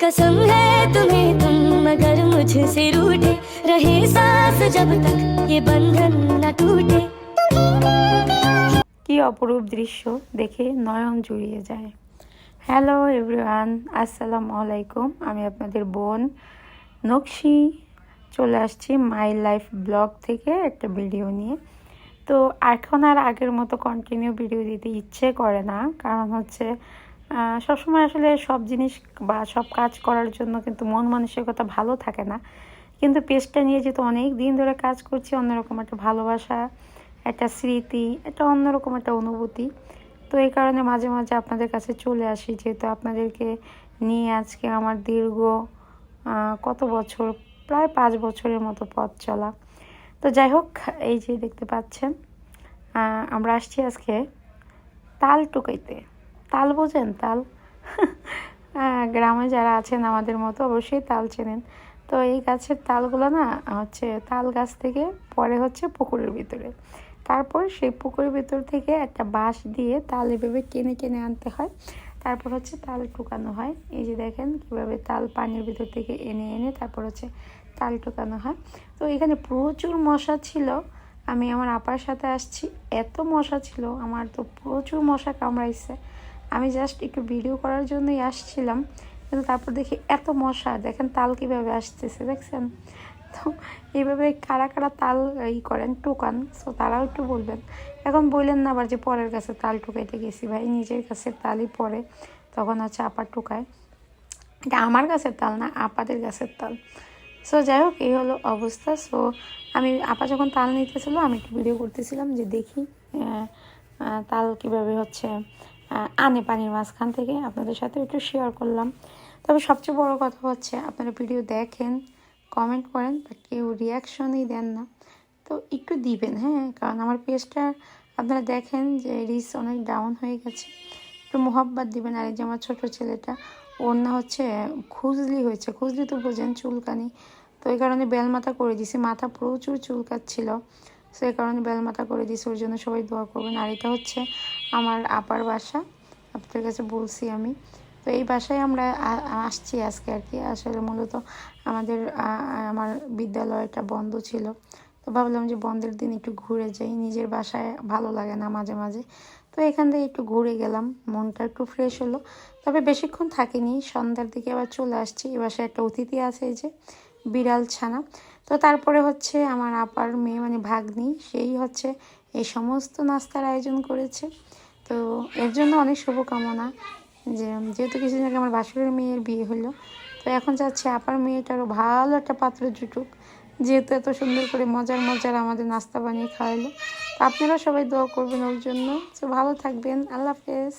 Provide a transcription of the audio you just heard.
कसम है तुम्हें तुम मगर मुझसे रूठे रहे सांस जब तक ये बंधन न टूटे কি অপরূপ দৃশ্য দেখে নয়ন জুড়িয়ে যায় হ্যালো এভরিওয়ান আসসালামু আলাইকুম আমি আপনাদের বোন নকশি চলে আসছি মাই লাইফ ব্লগ থেকে একটা ভিডিও নিয়ে তো এখন আর আগের মতো কন্টিনিউ ভিডিও দিতে ইচ্ছে করে না কারণ হচ্ছে আহ, সবসময় আসলে সব জিনিস বা সব কাজ করার জন্য কিন্তু মন মানসিকতা ভালো থাকে না। কিন্তু পেজটা নিয়ে যেহেতু অনেক দিন ধরে কাজ করছি, অন্যরকম একটা ভালোবাসা, একটা স্মৃতি, একটা অন্যরকম একটা অনুভূতি। তো এই কারণে মাঝে মাঝে আপনাদের কাছে চলে আসি, যেহেতু আপনাদেরকে নিয়ে আজকে আমার দীর্ঘ কত বছর, প্রায় পাঁচ বছরের মতো পথ চলা। তো যাই হোক, এই যে দেখতে পাচ্ছেন আমরা আসছি আজকে তাল টুকাইতে তাল বোঝেন? তাল। আহ, গ্রামে যারা আছেন আমাদের মতো অবশ্যই তাল চেনেন। তো এই গাছের তালগুলো না হচ্ছে তাল গাছ থেকে পরে হচ্ছে পুকুরের ভিতরে। তারপর সেই পুকুরের ভিতর থেকে একটা বাঁশ দিয়ে তাল এভাবে কিনে কিনে আনতে হয়। তারপর হচ্ছে তাল টুকানো হয়। এই যে দেখেন কীভাবে তাল পানির ভিতর থেকে এনে এনে তারপর হচ্ছে তাল টুকানো হয়। তো এখানে প্রচুর মশা ছিল। আমি আমার আপার সাথে আসছি। এত মশা ছিল আমার তো প্রচুর মশা কামড়াইছে। আমি জাস্ট একটু ভিডিও করার জন্যই আসছিলাম, কিন্তু তারপর দেখি এত মশা, দেখেন তাল কীভাবে আসতেছে, দেখছেন? তো এইভাবে কারা কারা তাল ই করেন, টোকান সো তারাও একটু বলবেন। এখন বললেন না আবার যে পরের কাছে তাল টুকাইতে গেছি, ভাই, নিজের কাছে তালই পরে তখন হচ্ছে আপার টুকায়। এটা আমার গাছের তাল না, আপাদের গাছের তাল। সো যাই হোক, এই হলো অবস্থা সো আমি, আপা যখন তাল নিতেছিল, আমি একটু ভিডিও করতেছিলাম যে দেখি তাল কীভাবে হচ্ছে আনে পানির মাঝখান থেকে আপনাদের সাথে একটু শেয়ার করলাম। তবে সবচেয়ে বড় কথা হচ্ছে, আপনারা ভিডিও দেখেন কমেন্ট করেন বাট কেউ রিয়াকশনই দেন না। তো একটু দিবেন হ্যাঁ? কারণ আমার পেজটা আপনারা দেখেন যে রিচ অনেক ডাউন হয়ে গেছে। একটু মোহাব্বত দিবেন। আর এই যে আমার ছোটো ছেলেটা, ওর না হচ্ছে খুজলি হয়েছে। খুজলি তো বোঝেন চুলকানি। তো এই কারণে বেলমাথা করে দিছি। মাথা প্রচুর চুলকাচ্ছিল। সো এই কারণে বেলমাথা করে দিছি। ওর জন্য সবাই দোয়া করবেন। আর এটা হচ্ছে আমার আপার বাসা, আপনাদের কাছে বলছি আমি। তো এই বাসায় আমরা আসছি আজকে আর কি। আসলে মূলত আমাদের আমার বিদ্যালয়টা বন্ধ ছিল। তো ভাবলাম যে বন্ধের দিন একটু ঘুরে যাই। নিজের বাসায় ভালো লাগে না মাঝে মাঝে। তো এখান থেকে একটু ঘুরে গেলাম। মনটা একটু ফ্রেশ হলো। তবে বেশিক্ষণ থাকিনি। সন্ধ্যার দিকে আবার চলে আসছি। এ বাসায় একটা অতিথি আছে এই যে, বিড়াল ছানা। তো তারপরে হচ্ছে আমার আপার মেয়ে মানে ভাগ্নি, সেই হচ্ছে এই সমস্ত নাস্তার আয়োজন করেছে। তো এর জন্য অনেক শুভকামনা যে, যেহেতু কিছুদিন আগে আমার বাসুরের মেয়ের বিয়ে হলো, তো এখন চাচ্ছি আপার মেয়েটারও ভালো একটা পাত্র জুটুক। যেহেতু এত সুন্দর করে মজার মজার আমাদের নাস্তা বানিয়ে খাওয়াইলো আপনারা সবাই দোয়া করবেন ওর জন্য। তো ভালো থাকবেন। আল্লাহ হাফেজ।